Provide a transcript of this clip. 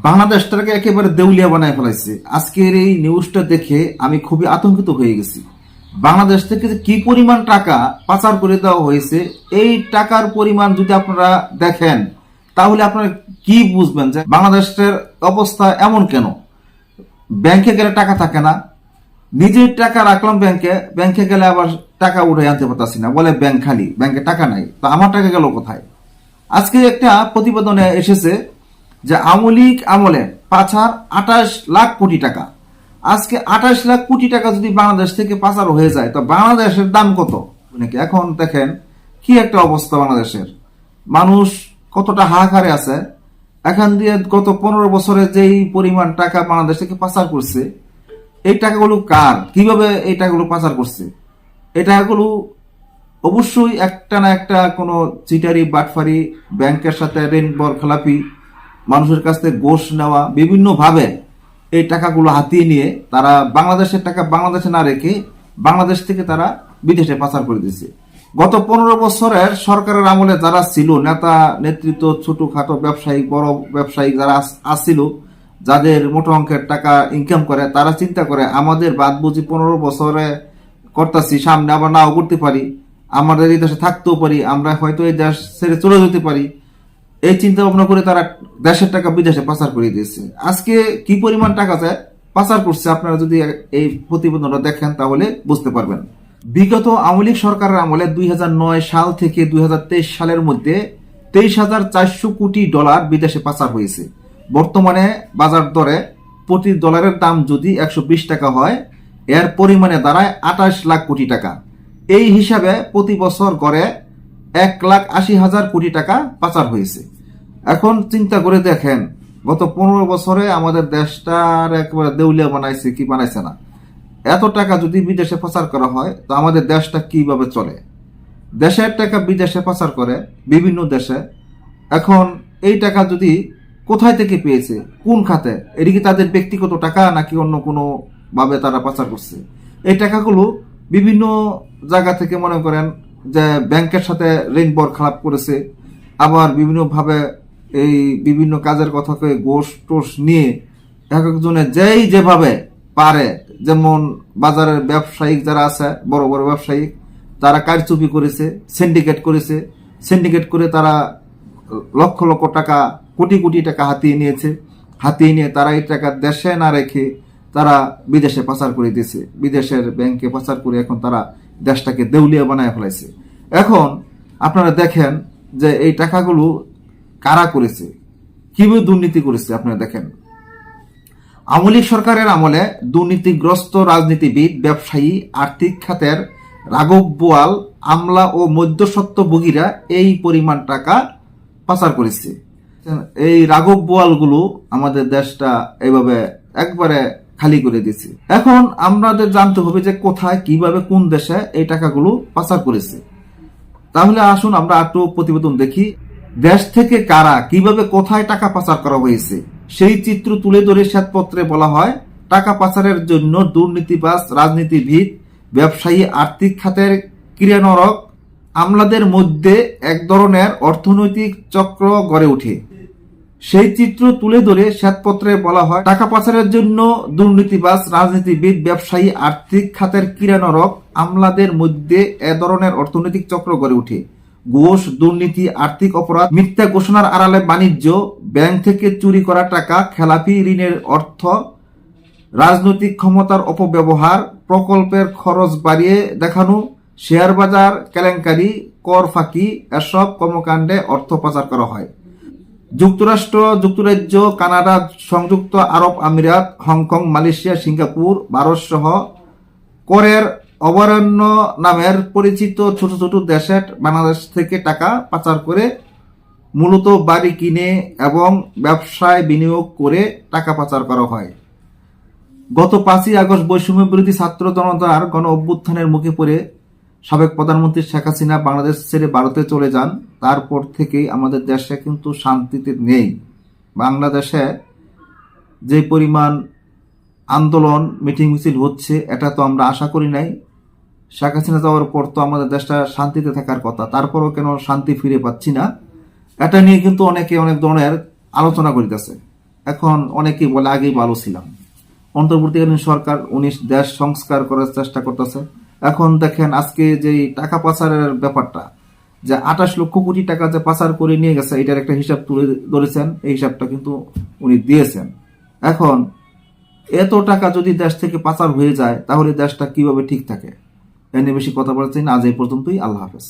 বাংলাদেশটাকে একেবারে দেউলিয়া বানায় ফেলাইছে। আজকের এই নিউজটা দেখে আমি খুবই আতঙ্কিত হয়ে গেছি। বাংলাদেশ থেকে যে কি পরিমাণ টাকা পাচার করে দেওয়া হয়েছে, এই টাকার পরিমাণ যদি আপনারা দেখেন, তাহলে আপনারা কি বুঝবেন যে বাংলাদেশের অবস্থা এমন কেন? ব্যাংকে গেলে টাকা থাকে না। নিজের টাকা রাখলাম ব্যাংকে ব্যাংকে গেলে আবার টাকা উঠে আনতে পারতাছি না। বলে ব্যাংক খালি, ব্যাংকে টাকা নাই। তো আমার টাকা গেল কোথায়? আজকে একটা প্রতিবেদনে এসেছে যে আমলিক আমলে পাচার আঠাশ লাখ কোটি টাকা। আজকে আঠাশ লাখ কোটি টাকা যদি বাংলাদেশ থেকে পাচার হয়ে যায়, তো বাংলাদেশের দাম কত? নাকি এখন দেখেন কি একটা অবস্থা বাংলাদেশের। মানুষ কতটা হাহাকারে আছে। এখান দিয়ে গত পনেরো বছরে যেই পরিমাণ টাকা বাংলাদেশ থেকে পাচার করছে, এই টাকাগুলো কার? কীভাবে এই টাকাগুলো পাচার করছে? এই টাকাগুলো অবশ্যই একটা না একটা কোনো চিটারি, বাটফারি, ব্যাংকের সাথে ঋণ বর খেলাপি মানুষের কাছ থেকে গোষ নেওয়া, বিভিন্নভাবে এই টাকাগুলো হাতিয়ে নিয়ে তারা বাংলাদেশের টাকা বাংলাদেশে না রেখে বাংলাদেশ থেকে তারা বিদেশে পাচার করে দিয়েছে। গত পনেরো বছরের সরকারের আমলে যারা ছিল, নেতা, নেতৃত্ব, ছোটখাটো ব্যবসায়ী, বড় ব্যবসায়ী যারা আস- আসছিল, যাদের মোটা অঙ্কের টাকা ইনকাম করে, তারা চিন্তা করে, আমাদের বাদ বুঝি পনেরো বছরে করতেছি, সামনে আবার নাও করতে পারি। আমাদের এই দেশে থাকতেও পারি, আমরা হয়তো এই দেশ ছেড়ে চলে যেতে পারি। এই চিন্তা ভাবনা করে তারা দেশের টাকা বিদেশে পাচার করে দিয়েছে। আজকে কি পরিমাণ টাকা যায় পাচার করছে। আপনারা যদি এই প্রতিবেদনটা দেখেন তাহলে বুঝতে পারবেন। বিগত আওয়ামী সরকারের আমলে দুই হাজার নয় সাল থেকে দুই হাজার তেইশ সালের মধ্যে তেইশ হাজার চারশো কোটি ডলার বিদেশে পাচার হয়েছে। বর্তমানে বাজার দরে প্রতি ডলারের দাম যদি একশো বিশ টাকা হয়, এর পরিমাণে দাঁড়ায় আঠাশ লাখ কোটি টাকা। এই হিসাবে প্রতি বছর গড়ে এক লাখ আশি হাজার কোটি টাকা পাচার হয়েছে। এখন চিন্তা করে দেখেন, গত পনেরো বছরে আমাদের দেশটার একেবারে দেউলিয়া বানাইছে কি বানাইছে না। এত টাকা যদি বিদেশে পাচার করা হয়, তো আমাদের দেশটা কীভাবে চলে? দেশের টাকা বিদেশে পাচার করে বিভিন্ন দেশে। এখন এই টাকা যদি কোথায় থেকে পেয়েছে? কোন খাতে? এদিকে তাদের ব্যক্তিগত টাকা নাকি অন্য কোনো ভাবে তারা পাচার করছে? এই টাকাগুলো বিভিন্ন জায়গা থেকে মনে করেন যে ব্যাংকের সাথে ঋণ বর খারাপ করেছে, আবার বিভিন্নভাবে এই বিভিন্ন কাজের কথা কয়ে গোশ টোস নিয়ে এক একজনে যেই যেভাবে পারে, যেমন বাজারের ব্যবসায়িক যারা আছে, বড় বড় ব্যবসায়িক, তারা কারচুপি করেছে সিন্ডিকেট করেছে সিন্ডিকেট করে তারা লক্ষ লক্ষ টাকা, কোটি কোটি টাকা হাতিয়ে নিয়েছে। হাতিয়ে নিয়ে তারা এই টাকা দেশে না রেখে তারা বিদেশে পাচার করে দিয়েছে। বিদেশের ব্যাংকে পাচার করে এখন তারা দেশটাকে দেউলিয়া বানায় ফেলাইছে। এখন আপনারা দেখেন যে এই টাকাগুলো কারা করেছে? কীভাবে দুর্নীতি করেছে আপনারা দেখেন? আওয়ামী সরকারের আমলে দুর্নীতিগ্রস্ত রাজনীতিবিদ, ব্যবসায়ী, আর্থিক খাতের রাঘব বোয়াল, আমলা ও মধ্যস্বত্বভোগীরা এই পরিমাণ টাকা পাচার করেছে। এই রাঘব বোয়ালগুলো আমাদের দেশটা এইভাবে একবারে খালি করে দিয়েছে। এখন আমাদের জানতে হবে যে কোথায়, কীভাবে, কোন দেশে এই টাকাগুলো পাচার করেছে। তাহলে আসুন আমরা একটু প্রতিবেদন দেখি। দেশ থেকে কারা, কীভাবে কোথায় টাকা পাচার করা হয়েছে, সেই চিত্র তুলে ধরে শ্বেতপত্রে বলা হয়, টাকা পাচারের জন্য দুর্নীতিবাজ, রাজনীতিবিদ, ব্যবসায়ী, আর্থিক খাতের ক্রিয়ানরক আমলাদের মধ্যে এক ধরনের অর্থনৈতিক চক্র গড়ে ওঠে। সেই চিত্র তুলে ধরে শ্বেতপত্রে বলা হয়, টাকা পাচারের জন্য দুর্নীতিবাজ, রাজনীতিবিদ, ব্যবসায়ী, আর্থিক খাতের কিরানরক আমলাদের মধ্যে এ ধরনের অর্থনৈতিক চক্র গড়ে ওঠে। ঘোষ, দুর্নীতি, আর্থিক অপরাধ, মিথ্যা ঘোষণার আড়ালে বাণিজ্য, ব্যাংক থেকে চুরি করা টাকা, খেলাপি, ঋণের অর্থ, রাজনৈতিক ক্ষমতার অপব্যবহার, প্রকল্পের খরচ বাড়িয়ে দেখানো শেয়ার বাজার কেলেঙ্কারি, কর ফাঁকি, এসব কর্মকাণ্ডে অর্থ পাচার করা হয়। যুক্তরাষ্ট্র, যুক্তরাজ্য, কানাডা, সংযুক্ত আরব আমিরাত, হংকং, মালয়েশিয়া, সিঙ্গাপুর ভারত সহ করের অভয়ারণ্য নামের পরিচিত ছোট ছোট দেশে বাংলাদেশ থেকে টাকা পাচার করে মূলত বাড়ি কিনে এবং ব্যবসায় বিনিয়োগ করে টাকা পাচার করা হয়। গত পাঁচই আগস্ট বৈষম্য বিরোধী ছাত্র জনতার গণ অভ্যুত্থানের মুখে পড়ে সাবেক প্রধানমন্ত্রী শেখ হাসিনা বাংলাদেশ ছেড়ে ভারতে চলে যান, তারপর থেকেই আমাদের দেশে কিন্তু শান্তিতে নেই। বাংলাদেশে যে পরিমাণ আন্দোলন, মিটিং মিছিল হচ্ছে, এটা তো আমরা আশা করি নাই। শেখ হাসিনা যাওয়ার পর তো আমাদের দেশটা শান্তিতে থাকার কথা, তারপরও কেন শান্তি ফিরে পাচ্ছি না? এটা নিয়ে কিন্তু অনেকে অনেক ধরনের আলোচনা করিতেছে। এখন অনেকেই বলে, আগেই ভালো ছিলাম। অন্তর্বর্তীকালীন সরকার, উনি দেশ সংস্কার করার চেষ্টা করতেছে। এখন দেখেন আজকে যে টাকা পাচারের ব্যাপারটা, যে আঠাশ লক্ষ কোটি টাকা যে পাচার করে নিয়ে গেছে, এটার একটা হিসাব তুলে ধরেছেন, এই হিসাবটা কিন্তু উনি দিয়েছেন। এখন, এত টাকা যদি দেশ থেকে পাচার হয়ে যায়, তাহলে দেশটা কীভাবে ঠিক থাকে? এ নিয়ে বেশি কথা বলতে চাই না, আজ এই পর্যন্তই, আল্লাহ হাফেজ।